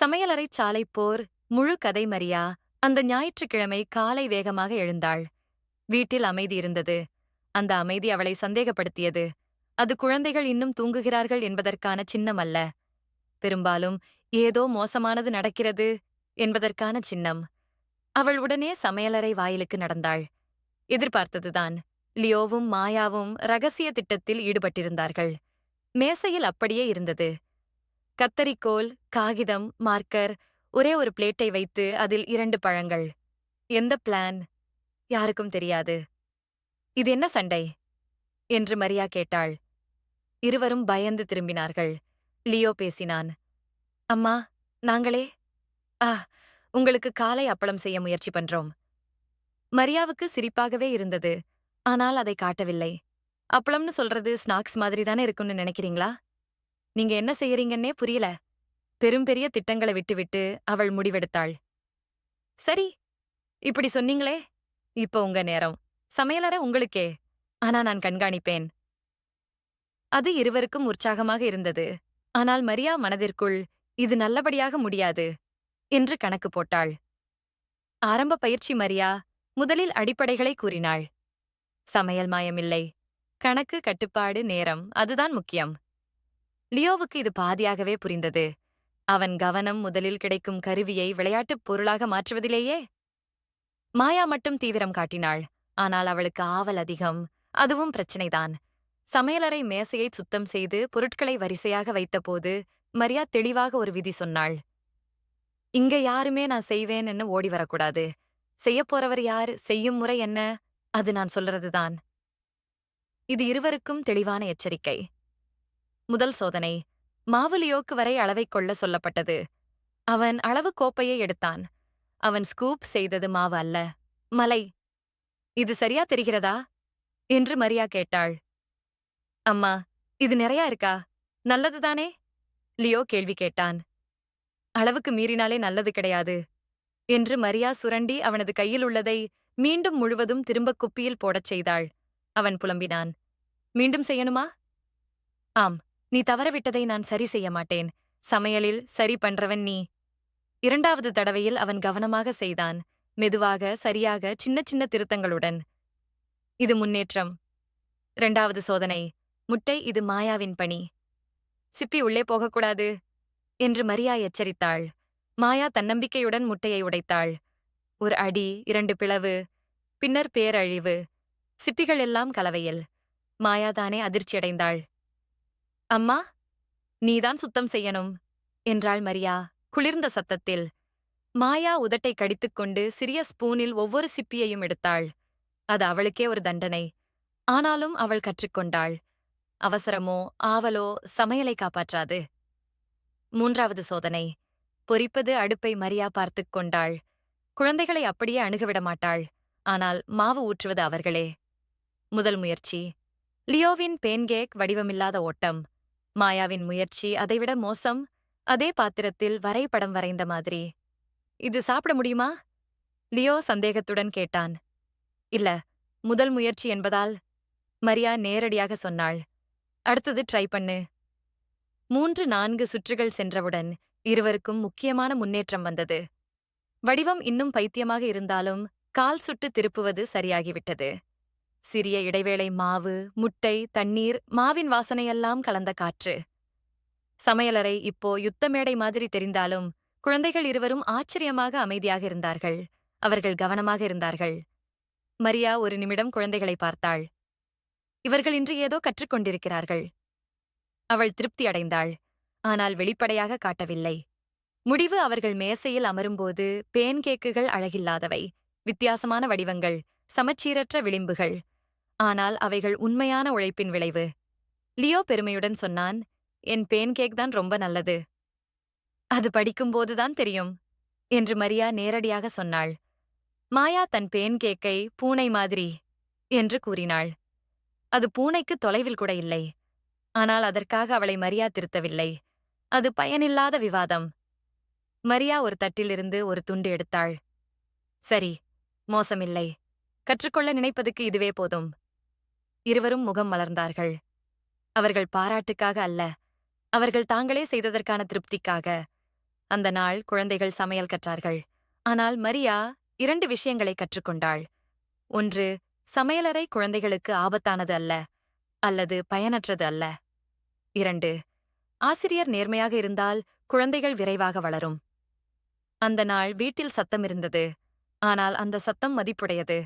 சமையலறை சாலை போர் முழு கதை மரியா அந்த ஞாயிற்றுக்கிழமை காலை வேகமாக எழுந்தாள். வீட்டில் அமைதி இருந்தது. அந்த அமைதி அவளை சந்தேகப்படுத்தியது. அது குழந்தைகள் இன்னும் தூங்குகிறார்கள் என்பதற்கான சின்னம் அல்ல. பெரும்பாலும் ஏதோ மோசமானது நடக்கிறது என்பதற்கான சின்னம். அவள் உடனே சமையலறை வாயிலுக்கு நடந்தாள். எதிர்பார்த்ததுதான். லியோவும் மாயாவும் ரகசிய திட்டத்தில் ஈடுபட்டிருந்தார்கள். மேசையில் அப்படியே இருந்தது. கத்தரிக்கோல் காகிதம் மார்க்கர் ஒரே ஒரு பிளேட்டை வைத்து அதில் இரண்டு பழங்கள். எந்த பிளான்? யாருக்கும் தெரியாது. இது என்ன சண்டை? என்று மரியா கேட்டாள். இருவரும் பயந்து திரும்பினார்கள். லியோ பேசினான். அம்மா நாங்களே? ஆ உங்களுக்கு காலை அப்பளம் செய்ய முயற்சி பண்றோம். மரியாவுக்கு சிரிப்பாகவே இருந்தது. ஆனால் அதை காட்டவில்லை. அப்பளம்னு சொல்றது ஸ்நாக்ஸ் மாதிரி தானே இருக்கும்னு நினைக்கிறீங்களா? நீங்க என்ன செய்யறீங்கன்னே புரியல. பெரும் பெரிய திட்டங்களை விட்டுவிட்டு அவள் முடிவெடுத்தாள். சரி இப்படி சொன்னீங்களே இப்போ உங்க நேரம். சமையலறை உங்களுக்கே. ஆனா நான் கண்காணிப்பேன். அது இருவருக்கும் உற்சாகமாக இருந்தது. ஆனால் மரியா மனதிற்குள் இது நல்லபடியாக முடியாது என்று கணக்கு போட்டாள். ஆரம்ப பயிற்சி மரியா முதலில் அடிப்படைகளை கூறினாள். சமையல் மாயமில்லை. கணக்கு கட்டுப்பாடு நேரம் அதுதான் முக்கியம். லியோவுக்கு இது பாதியாகவே புரிந்தது. அவன் கவனம் முதலில் கிடைக்கும் கருவியை விளையாட்டுப் பொருளாக மாற்றுவதிலேயே? மாயா மட்டும் தீவிரம் காட்டினாள். ஆனால் அவளுக்கு ஆவல் அதிகம். அதுவும் பிரச்சனைதான். சமையலறை மேசையை சுத்தம் செய்து பொருட்களை வரிசையாக வைத்தபோது மரியா தெளிவாக ஒரு விதி சொன்னாள். இங்க யாருமே நான் செய்வேன்னு ஓடி வரக்கூடாது. செய்யப் போறவர் யார்? செய்யும் முறை என்ன? அது நான் சொல்றதுதான். இது இருவருக்கும் தெளிவான எச்சரிக்கை. முதல் சோதனை மாவுலியோக்கு வரை அளவைக் கொள்ள சொல்லப்பட்டது. அவன் அளவு கோப்பையை எடுத்தான். அவன் ஸ்கூப் செய்தது மாவு அல்ல மலை. இது சரியா தெரிகிறதா? என்று மரியா கேட்டாள். அம்மா இது நிறையா இருக்கா? நல்லதுதானே லியோ கேள்வி கேட்டான். அளவுக்கு மீறினாலே நல்லது கிடையாது என்று மரியா சுரண்டி அவனது கையில் உள்ளதை மீண்டும் முழுவதும் திரும்ப குப்பியில் போடச் செய்தாள். அவன் புலம்பினான். மீண்டும் செய்யணுமா? ஆம். நீ தவறவிட்டதை நான் சரி செய்ய மாட்டேன். சமையலில் சரி பண்றவன் நீ. இரண்டாவது தடவையில் அவன் கவனமாக செய்தான். மெதுவாக சரியாக சின்ன சின்ன திருத்தங்களுடன். இது முன்னேற்றம். இரண்டாவது சோதனை. முட்டை இது மாயாவின் பணி. சிப்பி உள்ளே போகக்கூடாது. என்று மரியா எச்சரித்தாள். மாயா தன்னம்பிக்கையுடன் முட்டையை உடைத்தாள். ஒரு அடி இரண்டு பிளவு பின்னர் பேரழிவு. சிப்பிகள் எல்லாம் கலவையில். மாயாதானே அதிர்ச்சியடைந்தாள். அம்மா நீதான் சுத்தம் செய்யணும் என்றாள் மரியா குளிர்ந்த சத்தத்தில். மாயா உதட்டை கடித்துக்கொண்டு சிறிய ஸ்பூனில் ஒவ்வொரு சிப்பியையும் எடுத்தாள். அது அவளுக்கே ஒரு தண்டனை. ஆனாலும் அவள் கற்றுக்கொண்டாள் அவசரமோ ஆவலோ சமையலை காப்பாற்றாது. மூன்றாவது சோதனை. பொறிப்பது அடுப்பை மரியா பார்த்துக் கொண்டாள். குழந்தைகளை அப்படியே அணுகவிட மாட்டாள். ஆனால் மாவு ஊற்றுவது அவர்களே. முதல் முயற்சி. லியோவின் பேன்கேக் வடிவமில்லாத ஓட்டம். மாயாவின் முயற்சி அதைவிட மோசம் அதே பாத்திரத்தில் வரைபடம் வரைந்த மாதிரி. இது சாப்பிட முடியுமா? லியோ சந்தேகத்துடன் கேட்டான். இல்ல முதல் முயற்சி என்பதால் மரியா நேரடியாக சொன்னாள். அடுத்தது ட்ரை பண்ணு. மூன்று நான்கு சுற்றுகள் சென்றவுடன் இருவருக்கும் முக்கியமான முன்னேற்றம் வந்தது. வடிவம் இன்னும் பைத்தியமாக இருந்தாலும் கால் சுட்டு திருப்புவது சரியாகிவிட்டது. சிறிய இடைவேளை மாவு முட்டை தண்ணீர் மாவின் வாசனையெல்லாம் கலந்த காற்று. சமையலறை இப்போ யுத்த மேடை மாதிரி தெரிந்தாலும் குழந்தைகள் இருவரும் ஆச்சரியமாக அமைதியாக இருந்தார்கள். அவர்கள் கவனமாக இருந்தார்கள். மரியா ஒரு நிமிடம் குழந்தைகளை பார்த்தாள். இவர்கள் இன்று ஏதோ கற்றுக்கொண்டிருக்கிறார்கள் அவள் திருப்தி அடைந்தாள். ஆனால் வெளிப்படையாக காட்டவில்லை. முடிவு அவர்கள் மேசையில் அமரும்போது பேன் கேக்குகள் அழகில்லாதவை. வித்தியாசமான வடிவங்கள். சமச்சீரற்ற விளிம்புகள். ஆனால் அவைகள் உண்மையான உழைப்பின் விளைவு. லியோ பெருமையுடன் சொன்னான் என் பேன் கேக் தான் ரொம்ப நல்லது. அது படிக்கும்போதுதான் தெரியும் என்று மரியா நேரடியாக சொன்னாள். மாயா தன் பேன் கேக்கை பூனை மாதிரி என்று கூறினாள். அது பூனைக்கு தொலைவில் கூட இல்லை. ஆனால் அதற்காக அவளை மரியா திருத்தவில்லை. அது பயனில்லாத விவாதம். மரியா ஒரு தட்டிலிருந்து ஒரு துண்டு எடுத்தாள். சரி மோசமில்லை. கற்றுக்கொள்ள நினைப்பதுக்கு இதுவே போதும். இருவரும் முகம் மலர்ந்தார்கள். அவர்கள் பாராட்டுக்காக அல்ல அவர்கள் தாங்களே செய்ததற்கான திருப்திக்காக. அந்த நாள் குழந்தைகள் சமையல் கற்றார்கள். ஆனால் மரியா இரண்டு விஷயங்களை கற்றுக்கொண்டாள். ஒன்று சமையலறை குழந்தைகளுக்கு ஆபத்தானது அல்ல அல்லது பயனற்றது அல்ல. இரண்டு ஆசிரியர் நேர்மையாக இருந்தால் குழந்தைகள் விரைவாக வளரும். அந்த நாள் வீட்டில் சத்தம் இருந்தது ஆனால் அந்த சத்தம் மதிப்புடையது.